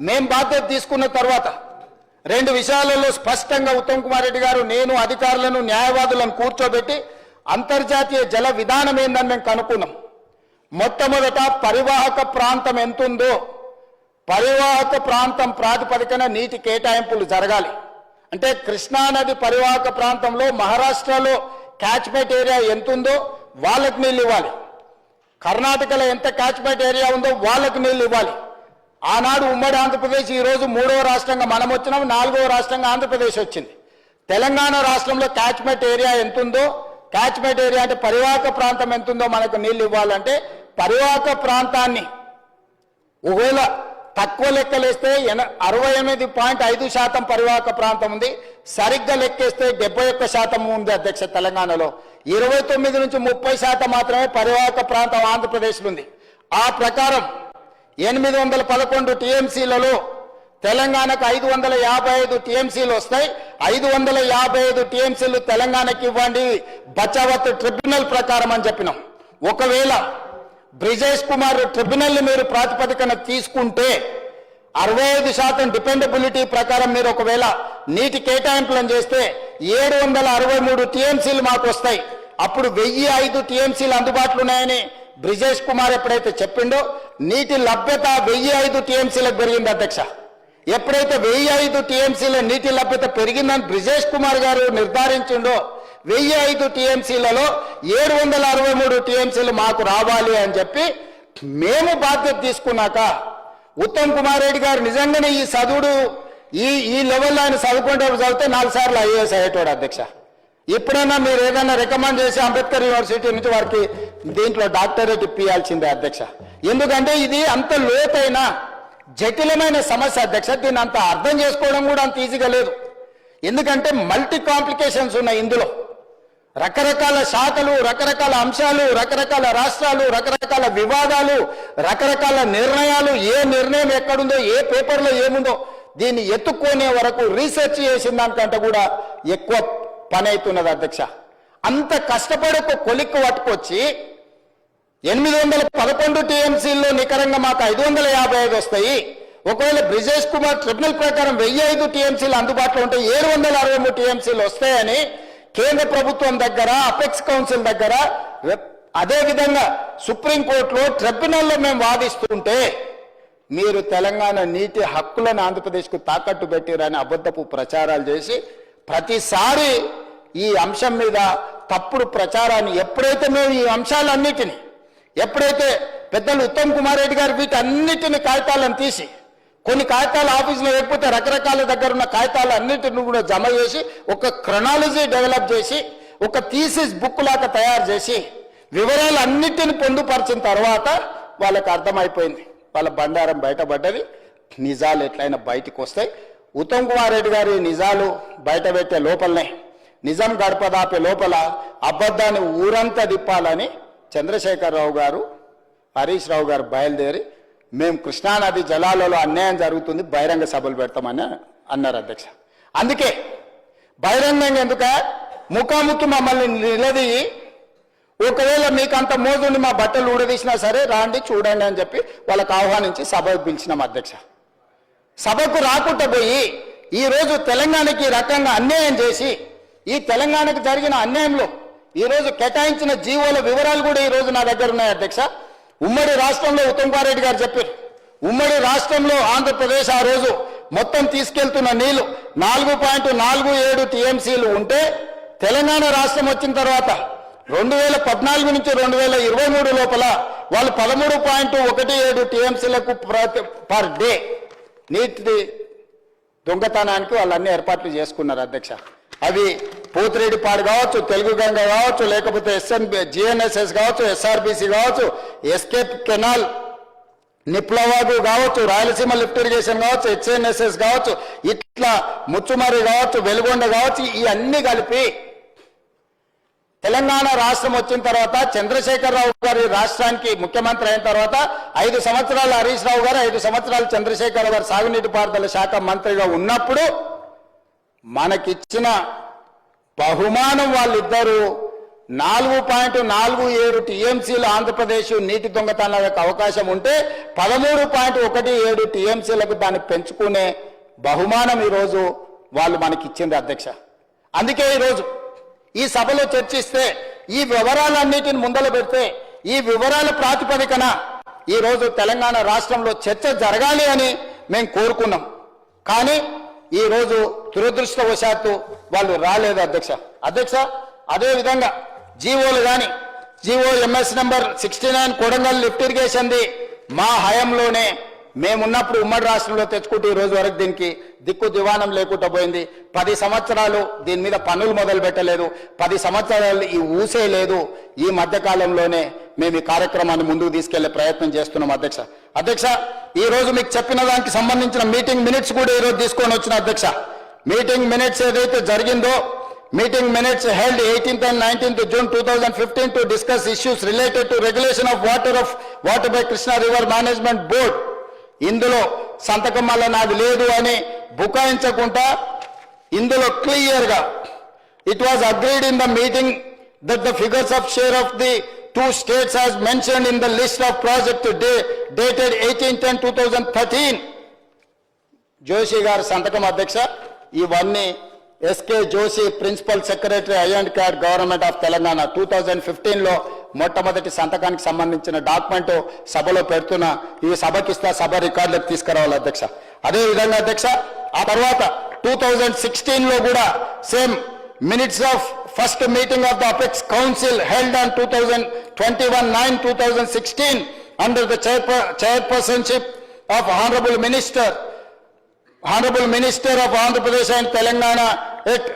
మేం బాధ్యత తీసుకున్న తర్వాత రెండు విషయాలలో స్పష్టంగా ఉత్తమ్ కుమార్ రెడ్డి గారు నేను అధికారులను న్యాయవాదులను కూర్చోబెట్టి అంతర్జాతీయ జల విధానం ఏందని మేము కనుక్కున్నాం. మొట్టమొదట పరివాహక ప్రాంతం ఎంతుందో పరివాహక ప్రాంతం ప్రాతిపదికన నీటి కేటాయింపులు జరగాలి. అంటే కృష్ణానది పరివాహక ప్రాంతంలో మహారాష్ట్రలో క్యాచ్మెంట్ ఏరియా ఎంతుందో వాళ్ళకి నీళ్ళు ఇవ్వాలి. కర్ణాటకలో ఎంత క్యాచ్మెంట్ ఏరియా ఉందో వాళ్ళకి నీళ్ళు ఇవ్వాలి. ఆనాడు ఉమ్మడి ఆంధ్రప్రదేశ్ ఈరోజు మూడవ రాష్ట్రంగా మనం వచ్చినాం నాలుగవ రాష్ట్రంగా ఆంధ్రప్రదేశ్ వచ్చింది. తెలంగాణ రాష్ట్రంలో క్యాచ్మెంట్ ఏరియా ఎంత ఉందో క్యాచ్మెంట్ ఏరియా అంటే పరివాహక ప్రాంతం ఎంత ఉందో మనకు నీళ్ళు ఇవ్వాలంటే పరివాహక ప్రాంతాన్ని ఒకవేళ తక్కువ లెక్కలేస్తే ఎన అరవై ఎనిమిది పాయింట్ ఐదు శాతం పరివాహక ప్రాంతం ఉంది. సరిగ్గా లెక్కేస్తే డెబ్బై ఒక్క శాతం ఉంది అధ్యక్ష తెలంగాణలో. ఇరవై తొమ్మిది నుంచి ముప్పై శాతం మాత్రమే పరివాహక ప్రాంతం ఆంధ్రప్రదేశ్లో ఉంది. ఆ ప్రకారం ఎనిమిది వందల పదకొండు టీఎంసీలలో తెలంగాణకు ఐదు వందల యాభై ఐదు టీఎంసీలు వస్తాయి. ఐదు వందల యాభై ఐదు టీఎంసీలు తెలంగాణకి ఇవ్వండి. బచావత్ ట్రిబ్యునల్ ప్రకారం అని చెప్పినాం. ఒకవేళ బ్రిజేష్ కుమార్ ట్రిబ్యునల్ మీరు ప్రాతిపదికన తీసుకుంటే అరవై ఐదు శాతం డిపెండబిలిటీ ప్రకారం మీరు ఒకవేళ నీటి కేటాయింపులను చేస్తే ఏడు వందల అరవై మూడు టీఎంసీలు మాకు వస్తాయి. అప్పుడు వెయ్యి ఐదు టీఎంసీలు అందుబాటులో ఉన్నాయని బ్రిజేష్ కుమార్ ఎప్పుడైతే చెప్పిండో నీటి లభ్యత వెయ్యి ఐదు టీఎంసీలకు పెరిగింది అధ్యక్ష. ఎప్పుడైతే వెయ్యి ఐదు టీఎంసీల నీటి లభ్యత పెరిగిందని బ్రిజేష్ కుమార్ గారు నిర్ధారించిండో వెయ్యి ఐదు టీఎంసీలలో ఏడు వందల అరవై మూడు టీఎంసీలు మాకు రావాలి అని చెప్పి మేము బాధ్యత తీసుకున్నాక ఉత్తమ్ కుమార్ రెడ్డి గారు నిజంగానే ఈ చదువుడు ఈ ఈ లెవెల్లో ఆయన చదువుకుంటే చదివితే నాలుగు సార్లు ఐఏఎస్ అయ్యేటోడు అధ్యక్ష. ఎప్పుడైనా మీరు ఏదైనా రికమెండ్ చేసి అంబేద్కర్ యూనివర్సిటీ నుంచి వారికి దీంట్లో డాక్టరేట్ ఇప్పియాల్సిందే అధ్యక్ష. ఎందుకంటే ఇది అంత లోతైన జటిలమైన సమస్య అధ్యక్ష. దీన్ని అంత అర్థం చేసుకోవడం కూడా అంత ఈజీగా లేదు. ఎందుకంటే మల్టీ కాంప్లికేషన్స్ ఉన్నాయి ఇందులో. రకరకాల శాఖలు రకరకాల అంశాలు రకరకాల రాష్ట్రాలు రకరకాల వివాదాలు రకరకాల నిర్ణయాలు ఏ నిర్ణయం ఎక్కడుందో ఏ పేపర్లో ఏముందో దీన్ని ఎత్తుక్కునే వరకు రీసెర్చ్ చేసిన దానికంటే కూడా ఎక్కువ పని అవుతున్నది అధ్యక్ష. అంత కష్టపడి ఒక కొలిక్కు పట్టుకొచ్చి ఎనిమిది వందల పదకొండు టీఎంసీల్లో నికరంగా మాకు ఐదు వందల యాభై ఐదు వస్తాయి. ఒకవేళ బ్రిజేష్ కుమార్ ట్రిబ్యునల్ ప్రకారం వెయ్యి ఐదు టీఎంసీలు అందుబాటులో ఉంటే ఏడు వందల అరవై మూడు టీఎంసీలు వస్తాయని కేంద్ర ప్రభుత్వం దగ్గర అపెక్స్ కౌన్సిల్ దగ్గర అదేవిధంగా సుప్రీంకోర్టులో ట్రిబ్యునల్లో మేము వాదిస్తుంటే మీరు తెలంగాణ నీటి హక్కులను ఆంధ్రప్రదేశ్కు తాకట్టు పెట్టిరని అబద్ధపు ప్రచారాలు చేసి ప్రతిసారి ఈ అంశం మీద తప్పుడు ప్రచారాన్ని ఎప్పుడైతే మేము ఈ అంశాలన్నిటినీ ఎప్పుడైతే పెద్దలు ఉత్తమ్ కుమార్ రెడ్డి గారు వీటన్నిటిని కాగితాలను తీసి కొన్ని కాగితాలు ఆఫీసులో లేకపోతే రకరకాల దగ్గర ఉన్న కాగితాలు అన్నిటిని కూడా జమ చేసి ఒక క్రొనాలజీ డెవలప్ చేసి ఒక థీసిస్ బుక్ లాగా తయారు చేసి వివరాలు అన్నిటిని పొందుపరిచిన తర్వాత వాళ్ళకి అర్థమైపోయింది. వాళ్ళ బండారం బయటపడ్డది. నిజాలు ఎట్లయినా బయటికి వస్తాయి ఉత్తమ్ కుమార్ రెడ్డి గారి నిజాలు బయట పెట్టే లోపలనే నిజం గడపదాపే లోపల అబద్ధాన్ని ఊరంతా తిప్పాలని చంద్రశేఖరరావు గారు హరీష్ రావు గారు బయలుదేరి మేము కృష్ణానది జలాలలో అన్యాయం జరుగుతుంది బహిరంగ సభలు పెడతామని అన్నారు అధ్యక్ష. అందుకే బహిరంగంగా ఎందుక? ముఖాముఖి మమ్మల్ని నిలది ఒకవేళ మీకు అంత మోజుండి మా బట్టలు ఊడదీసినా సరే రాండి చూడండి అని చెప్పి వాళ్ళకు ఆహ్వానించి సభకు పిలిచినాం అధ్యక్ష. సభకు రాకుండా పోయి ఈ రోజు తెలంగాణకి రకంగా అన్యాయం చేసి ఈ తెలంగాణకు జరిగిన అన్యాయంలో ఈరోజు కేటాయించిన జీవోల వివరాలు కూడా ఈ రోజు నా దగ్గర ఉన్నాయి అధ్యక్ష. ఉమ్మడి రాష్ట్రంలో ఉత్తమ్ కుమార్ రెడ్డి గారు చెప్పారు. ఉమ్మడి రాష్ట్రంలో ఆంధ్రప్రదేశ్ ఆ రోజు మొత్తం తీసుకెళ్తున్న నీళ్ళు నాలుగు పాయింట్ నాలుగు ఏడు టీఎంసీలు ఉంటే తెలంగాణ రాష్ట్రం వచ్చిన తర్వాత రెండు వేల పద్నాలుగు నుంచి రెండు వేల ఇరవై మూడు లోపల వాళ్ళు పదమూడు పాయింట్ ఒకటి ఏడు టీఎంసీలకు పర్ డే నీటి దొంగతనానికి వాళ్ళు అన్ని ఏర్పాట్లు చేసుకున్నారు అధ్యక్ష. అవి పోతిరెడ్డిపాడు కావచ్చు తెలుగు గంగ కావచ్చు లేకపోతే ఎస్ఎన్ జిఎన్ఎస్ఎస్ కావచ్చు ఎస్ఆర్బిసి కావచ్చు ఎస్కేప్ కెనాల్ నిప్లవాగు కావచ్చు రాయలసీమ లిఫ్ట్ ఇరిగేషన్ కావచ్చు హెచ్ఎన్ఎస్ఎస్ కావచ్చు ఇట్లా ముచ్చుమరి కావచ్చు వెలుగొండ కావచ్చు ఈ అన్ని కలిపి తెలంగాణ రాష్ట్రం వచ్చిన తర్వాత చంద్రశేఖరరావు గారి రాష్ట్రానికి ముఖ్యమంత్రి అయిన తర్వాత ఐదు సంవత్సరాలు హరీష్ రావు గారు ఐదు సంవత్సరాలు చంద్రశేఖరరావు గారు సాగునీటి పారుదల శాఖ మంత్రిగా ఉన్నప్పుడు మనకిచ్చిన బహుమానం వాళ్ళిద్దరూ నాలుగు పాయింట్ నాలుగు ఏడు టీఎంసీలు ఆంధ్రప్రదేశ్ నీటి దొంగతనాలకు అవకాశం ఉంటే పదమూడు పాయింట్ ఒకటి ఏడు టీఎంసీలకు దాన్ని పెంచుకునే బహుమానం ఈరోజు వాళ్ళు మనకి ఇచ్చింది అధ్యక్ష. అందుకే ఈరోజు ఈ సభలో చర్చిస్తే ఈ వివరాలన్నిటిని ముందల పెడితే ఈ వివరాల ప్రాతిపదికన ఈ రోజు తెలంగాణ రాష్ట్రంలో చర్చ జరగాలి అని మేము కోరుకున్నాం. కానీ ఈ రోజు దురదృష్టవశాత్తు వాళ్ళు రాలేదు అధ్యక్ష. అధ్యక్ష అదేవిధంగా జీవోలు కానీ GO MS number sixty nine Kodangal lift ఇరిగేషన్ది మా హయంలోనే మేమున్నప్పుడు ఉమ్మడి రాష్ట్రంలో తెచ్చుకుంటూ ఈ రోజు వరకు దీనికి దిక్కు దివానం లేకుండా పోయింది. పది సంవత్సరాలు దీని మీద పనులు మొదలు పెట్టలేదు. పది సంవత్సరాలు ఈ ఊసే లేదు. ఈ మధ్యకాలంలోనే మేము ఈ కార్యక్రమాన్ని ముందుకు తీసుకెళ్ళే ప్రయత్నం చేస్తున్నాం అధ్యక్ష. అధ్యక్ష ఈ రోజు మీకు చెప్పిన దానికి సంబంధించిన మీటింగ్ మినిట్స్ కూడా ఈరోజు తీసుకొని వచ్చిన అధ్యక్ష. మీటింగ్ మినిట్స్ ఏదైతే జరిగిందో meeting minutes held eighteenth and nineteenth June two thousand fifteen to discuss issues related to regulation of water of water by Krishna river management board ఇందులో సంతకం వల్ల నాది లేదు అని బుకాయించకుండా ఇందులో క్లియర్గా it was agreed in the meeting that the figures of share of the two states has mention in the list of project day dated eighteen ten two thousand thirteen Joshi గారి సంతకం అధ్యక్ష ఇవన్నీ SK Joshi principal secretary I and CAD government of Telangana. Two thousand ఫిఫ్టీన్లో మొట్టమొదటి సంతకానికి సంబంధించిన document సభలో పెడుతున్న ఈ సభకి ఇస్తా సభ రికార్డులకు తీసుకురావాలి అధ్యక్ష. అదే విధంగా అధ్యక్ష ఆ తర్వాత టూ థౌజండ్ సిక్స్టీన్లో కూడా same minutes of first meeting of the apex council held on two thousand twenty one nine two thousand sixteen under the chairpersonship of honourable minister honourable minister of Andhra Pradesh and Telangana at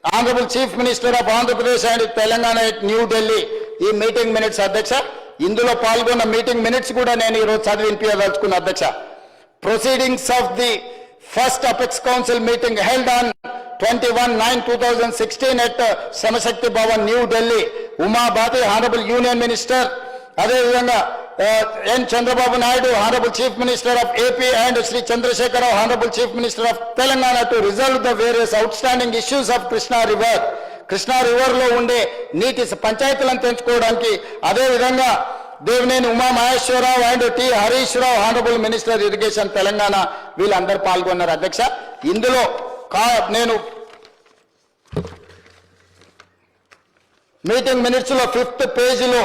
at Honorable Chief Minister of Andhra Pradesh and Telangana at New Delhi. ఈ meeting minutes అధ్యక్ష. ఇందులో పాల్గొన్న meeting minutes కూడా నేను ఈరోజు చదివి వినిపించదలుచుకున్న అధ్యక్ష. Proceedings of the first apex council meeting held on twenty one nine two thousand sixteen at Shram Shakti Bhawan new Delhi Uma Bharti honourable union minister అదేవిధంగా N Chandrababu Naidu honourable chief minister of AP and Shri Chandrasekhar Rao honourable chief minister of Telangana to resolve the various outstanding issues of Krishna river Krishna రివర్లో ఉండే నీటి పంచాయతీలను తెంచుకోవడానికి అదే విధంగా Devineni Uma Maheswara Rao and T Harish Rao honourable minister irrigation Telangana వీళ్ళందరూ పాల్గొన్నారు. అధ్యక్ష ఇందులో కా నేను మీటింగ్ మినిట్స్లో ఫిఫ్త్ పేజీలో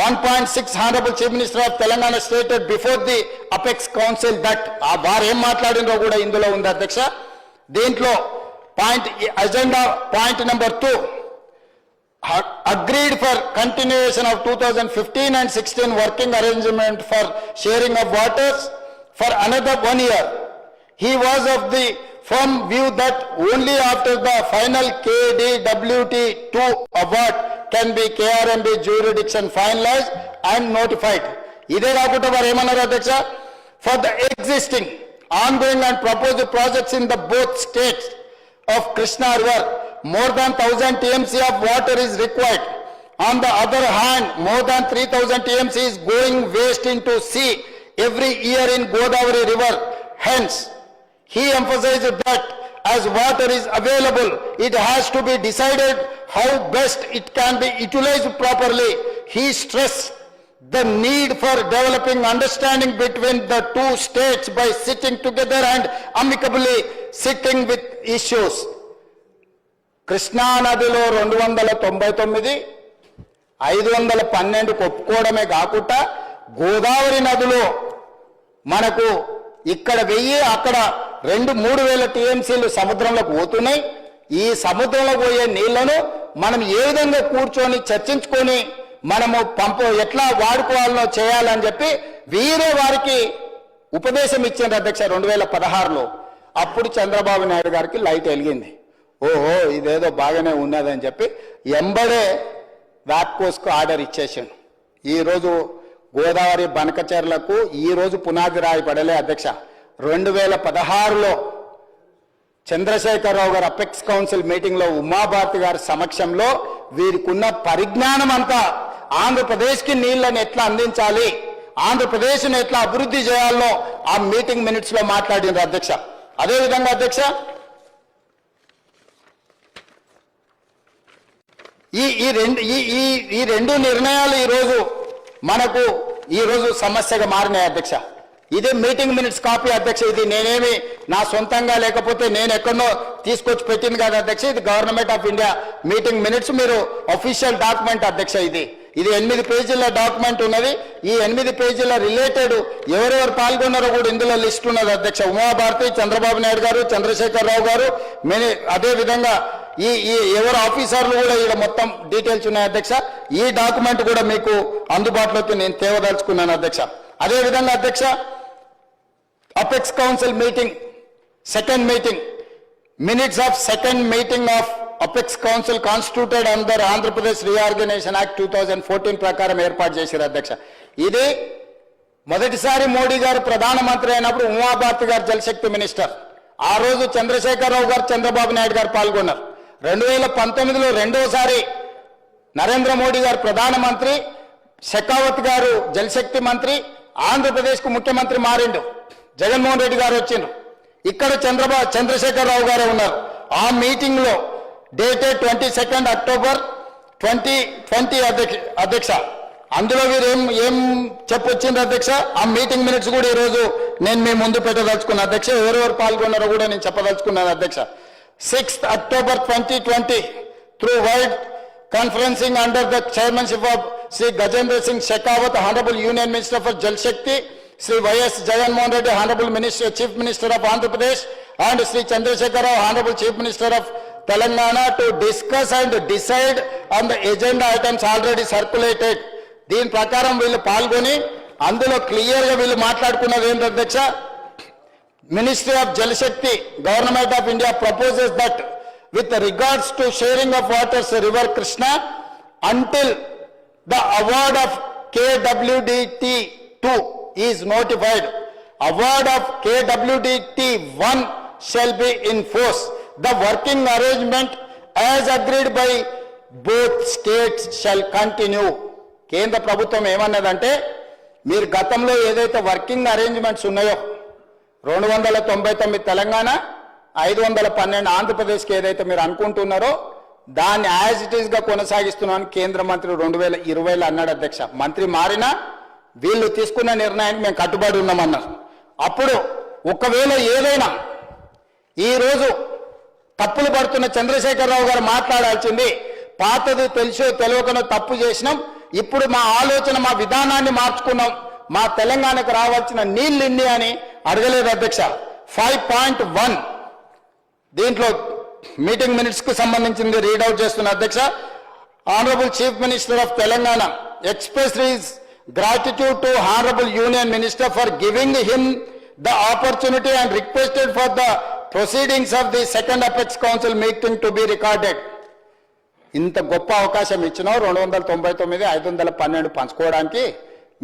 one point six honourable chief minister of Telangana stated before the apex council that ఆ వారు ఏం మాట్లాడిందో కూడా ఇందులో ఉంది అధ్యక్ష. దీంట్లో Point agenda point number two agreed for continuation of 2015 and 16 working arrangement for sharing of waters for another one year. He was of the firm view that only after the final KDWT2 award can be KRMB jurisdiction finalized and notified. ఇదే కాకుండా వారు ఏమన్నారు అధ్యక్ష for the existing ongoing and proposed projects in the both states of Krishna River, more than 1000 TMC of water is required. On the other hand, more than 3000 TMC is going waste into sea every year in Godavari River. Hence, he emphasized that as water is available, it has to be decided how best it can be utilized properly. He stressed the need for developing understanding between the two states by sitting together and amicably sitting with issues కృష్ణానదిలో రెండు వందల తొంభై తొమ్మిది ఐదు వందల పన్నెండుకు ఒప్పుకోవడమే కాకుండా గోదావరి నదిలో మనకు ఇక్కడ వెయ్యి అక్కడ రెండు మూడు వేల టీఎంసీలు సముద్రంలోకి పోతున్నాయి. ఈ సముద్రంలో పోయే నీళ్ళను మనం ఏ విధంగా కూర్చొని చర్చించుకొని మనము పంపు ఎట్లా వాడుకోవాలనో చేయాలని చెప్పి వీరే వారికి ఉపదేశం ఇచ్చింది అధ్యక్ష రెండు వేల పదహారులో. అప్పుడు చంద్రబాబు నాయుడు గారికి లైట్ వెలిగింది. ఓహో ఇదేదో బాగానే ఉన్నదని చెప్పి ఎంబడే వ్యాప్కోస్కు ఆర్డర్ ఇచ్చేసాను ఈరోజు గోదావరి బనకచెర్లకు ఈరోజు పునాది రాయబడలే అధ్యక్ష. రెండు వేల పదహారులో చంద్రశేఖరరావు గారు అపెక్స్ కౌన్సిల్ మీటింగ్లో ఉమాభారతి గారి సమక్షంలో వీరికున్న పరిజ్ఞానం అంతా ఆంధ్రప్రదేశ్కి నీళ్ళను ఎట్లా అందించాలి? ఆంధ్రప్రదేశ్ను ఎట్లా అభివృద్ధి చేయాలో ఆ మీటింగ్ మినిట్స్లో మాట్లాడినారు అధ్యక్ష. అదే విధంగా అధ్యక్ష ఈ ఈ రెండు ఈ ఈ ఈ రెండు నిర్ణయాలు ఈరోజు మనకు ఈరోజు సమస్యగా మారినాయి అధ్యక్ష. ఇదే మీటింగ్ మినిట్స్ కాపీ అధ్యక్ష ఇది నేనేమి నా సొంతంగా లేకపోతే నేను ఎక్కడో తీసుకొచ్చి పెట్టింది కాదు అధ్యక్ష ఇది government of India meeting minutes మీరు అఫీషియల్ డాక్యుమెంట్ అధ్యక్ష ఇది. ఇది ఎనిమిది పేజీల డాక్యుమెంట్ ఉన్నది. ఈ ఎనిమిది పేజీల రిలేటెడ్ ఎవరెవరు పాల్గొన్నారో కూడా ఇందులో లిస్ట్ ఉన్నది అధ్యక్ష. ఉమాభారతి చంద్రబాబు నాయుడు గారు చంద్రశేఖర్ రావు గారు మెనీ అదే విధంగా ఈ ఈ ఎవరు ఆఫీసర్లు కూడా ఇక్కడ మొత్తం డీటెయిల్స్ ఉన్నాయి అధ్యక్ష. ఈ డాక్యుమెంట్ కూడా మీకు అందుబాటులోకి నేను తేవదలుచుకున్నాను అధ్యక్ష. అదే విధంగా అధ్యక్ష apex council meeting second meeting minutes of second meeting of apex council constituted under Andhra Pradesh reorganisation act two thousand fourteen ప్రకారం ఏర్పాటు చేశారు అధ్యక్ష. ఇది మొదటిసారి మోడీ గారు ప్రధానమంత్రి అయినప్పుడు ఉమాభారతి గారు జలశక్తి మినిస్టర్. ఆ రోజు చంద్రశేఖరరావు గారు చంద్రబాబు నాయుడు గారు పాల్గొన్నారు. రెండు వేల పంతొమ్మిదిలో రెండోసారి నరేంద్ర మోడీ గారు ప్రధానమంత్రి షెకావత్ గారు జలశక్తి మంత్రి ఆంధ్రప్రదేశ్కు ముఖ్యమంత్రి మారిండు. జగన్మోహన్ రెడ్డి గారు వచ్చిండు. ఇక్కడ చంద్రబాబు చంద్రశేఖరరావు గారు ఉన్నారు. ఆ మీటింగ్లో dated twenty second October twenty twenty అధ్యక్ష అధ్యక్ష. అందులో వీరు ఏం ఏం చెప్పొచ్చింది అధ్యక్ష? ఆ మీటింగ్ మినిట్స్ కూడా ఈ రోజు నేను మీ ముందు పెట్టదలుచుకున్నా. అధ్యక్ష ఎవరెవరు పాల్గొన్నారో కూడా నేను చెప్పదలుచుకున్నాను అధ్యక్ష. Sixth October twenty twenty through world conferencing under the chairmanship of Shri Gajendra Singh Shekhawat honourable union minister for Jal Shakti Shri YS Jaganmohan Reddy honourable minister chief minister of Andhra Pradesh and Shri Chandrasekhar Rao honourable chief minister of Telangana to discuss and decide on the agenda items already circulated. దీని ప్రకారం వీళ్ళు పాల్గొని అందులో క్లియర్గా వీళ్ళు మాట్లాడుకున్నది ఏంటి అధ్యక్ష ministry of Jal Shakti government of India proposes that with regards to sharing of waters river Krishna until the award of KWDT two is notified award of KWDT one shall be in force The working arrangement as agreed by both states shall continue. కేంద్ర ప్రభుత్వం ఏమన్నదంటే మీరు గతంలో ఏదైతే working arrangements ఉన్నాయో రెండు వందల తొంభై తొమ్మిది తెలంగాణ ఐదు వందల పన్నెండు ఆంధ్రప్రదేశ్కి ఏదైతే మీరు అనుకుంటున్నారో దాన్ని యాజ్ ఇట్ ఈస్గా కొనసాగిస్తున్నామని కేంద్ర మంత్రి రెండు వేల ఇరవైలో అన్నాడు అధ్యక్ష మంత్రి మారినా వీళ్ళు తీసుకున్న నిర్ణయానికి మేము కట్టుబడి ఉన్నామన్నారు అప్పుడు ఒకవేళ ఏదైనా ఈ రోజు తప్పులు పడుతున్న చంద్రశేఖరరావు గారు మాట్లాడాల్సింది పాతది తెలిసో తెలియకనో తప్పు చేసినాం ఇప్పుడు మా ఆలోచన మా విధానాన్ని మార్చుకున్నాం మా తెలంగాణకు రావాల్సిన నీళ్ళు ఇన్ని అని అడగలేదు అధ్యక్ష. ఫైవ్ పాయింట్ వన్ దీంట్లో మీటింగ్ మినిట్స్కు సంబంధించింది రీడౌట్ చేస్తున్న అధ్యక్ష. Honourable chief minister of Telangana expresses gratitude to honourable union minister for giving him the opportunity and requested for the proceedings of the second apex council meeting to be recorded ఇంత గొప్ప అవకాశం ఇచ్చినావు రెండు వందల తొంభై తొమ్మిది ఐదు వందల పన్నెండు పంచుకోవడానికి.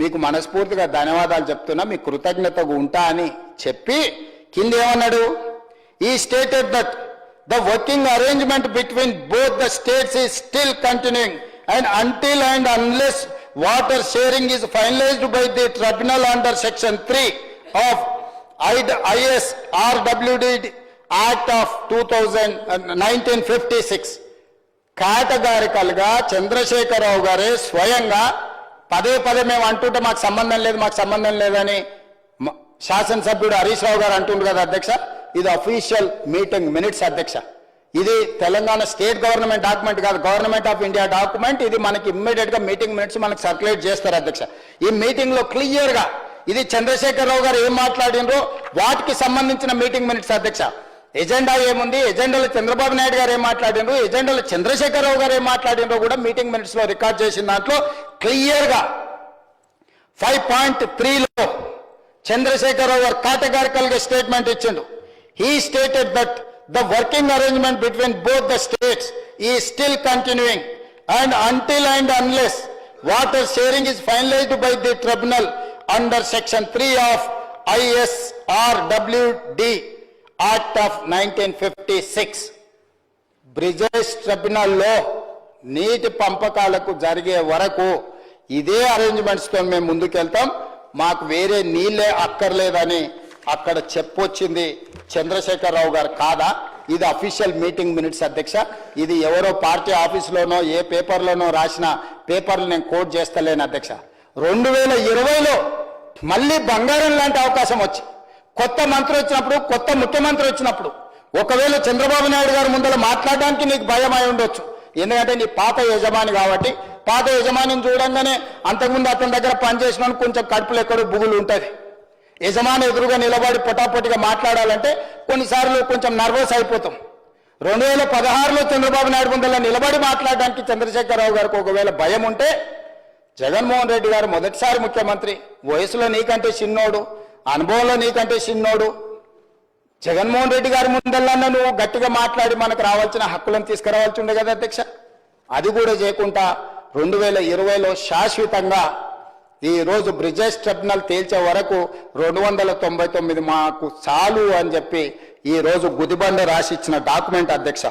మీకు మనస్ఫూర్తిగా ధన్యవాదాలు చెప్తున్నా మీ కృతజ్ఞతగా ఉంటా అని చెప్పి కింద ఏమన్నాడు? He stated that the working arrangement between both the states is still continuing and until and unless water sharing is finalised by the tribunal under section three of IS RWD act of two thousand nineteen fifty six కేటగారికల్గా Chandrashekar Rao గారే స్వయంగా పదే పదే మేము అంటుంటే మాకు సంబంధం లేదు మాకు సంబంధం లేదని శాసనసభ్యుడు హరీష్ రావు గారు అంటుండ్రు కదా అధ్యక్ష. ఇది అఫీషియల్ మీటింగ్ మినిట్స్ అధ్యక్ష. ఇది తెలంగాణ స్టేట్ గవర్నమెంట్ డాక్యుమెంట్ కాదు గవర్నమెంట్ ఆఫ్ ఇండియా డాక్యుమెంట్ ఇది మనకి ఇమ్మీడియట్గా మీటింగ్ మినిట్స్ మనకి సర్క్యులేట్ చేస్తారు అధ్యక్ష. ఈ మీటింగ్లో క్లియర్గా ఇది చంద్రశేఖరరావు గారు ఏం మాట్లాడినరో వాటికి సంబంధించిన మీటింగ్ మినిట్స్ అధ్యక్ష. ఎజెండా ఏముంది? ఎజెండాలో చంద్రబాబు నాయుడు గారు ఏం మాట్లాడినరు? ఎజెండాలో చంద్రశేఖరరావు గారు ఏం మాట్లాడినరో కూడా మీటింగ్ మినిట్స్లో రికార్డ్ చేసిన దాంట్లో క్లియర్గా ఫైవ్ పాయింట్ త్రీలో చంద్రశేఖరరావు గారు కేటగారికల్గా స్టేట్మెంట్ ఇచ్చిండు. He stated that the working arrangement between both the states is still continuing and until and unless water sharing is finalised by the tribunal under section three of ISRWD act of nineteen fifty six Brijesh ట్రిబ్యునల్లో నీటి పంపకాలకు జరిగే వరకు ఇదే అరేంజ్మెంట్స్తో మేము ముందుకెళ్తాం. మాకు వేరే నీళ్ళే అక్కర్లేదని అక్కడ చెప్పొచ్చింది చంద్రశేఖరరావు గారు కాదా? ఇది అఫీషియల్ మీటింగ్ మినిట్స్ అధ్యక్ష. ఇది ఎవరో పార్టీ ఆఫీసులోనో ఏ పేపర్లోనో రాసిన పేపర్లు నేను కోట్ చేస్తలేను అధ్యక్ష. రెండు వేల ఇరవైలో మళ్ళీ బంగారం లాంటి అవకాశం వచ్చి కొత్త మంత్రి వచ్చినప్పుడు కొత్త ముఖ్యమంత్రి వచ్చినప్పుడు ఒకవేళ చంద్రబాబు నాయుడు గారి ముందర మాట్లాడడానికి నీకు భయం అయి ఉండొచ్చు. ఎందుకంటే నీ పాత యజమాని కాబట్టి పాత యజమానిని చూడంగానే అంతకుముందు అతని దగ్గర పనిచేసిన కొంచెం కడుపులు ఎక్కడో బుగులు ఉంటుంది. యజమాని ఎదురుగా నిలబడి పొటాపొటిగా మాట్లాడాలంటే కొన్నిసార్లు కొంచెం నర్వస్ అయిపోతాం. రెండు వేల పదహారులో చంద్రబాబు నాయుడు ముందర నిలబడి మాట్లాడడానికి చంద్రశేఖరరావు గారికి ఒకవేళ భయం ఉంటే జగన్మోహన్ రెడ్డి గారు మొదటిసారి ముఖ్యమంత్రి. వయసులో నీకంటే చిన్నోడు అనుభవంలో నీకంటే చిన్నోడు. జగన్మోహన్ రెడ్డి గారి ముందల్లన్నా నువ్వు గట్టిగా మాట్లాడి మనకు రావాల్సిన హక్కులను తీసుకురావాల్సి ఉండే కదా అధ్యక్ష? అది కూడా చేయకుండా రెండు వేల ఇరవైలో శాశ్వతంగా ఈ రోజు బ్రిజేష్ ట్రిబ్యునల్ తేల్చే వరకు రెండు వందల తొంభై తొమ్మిది మాకు చాలు అని చెప్పి ఈ రోజు గుదిబండ రాసి ఇచ్చిన డాక్యుమెంట్ అధ్యక్ష.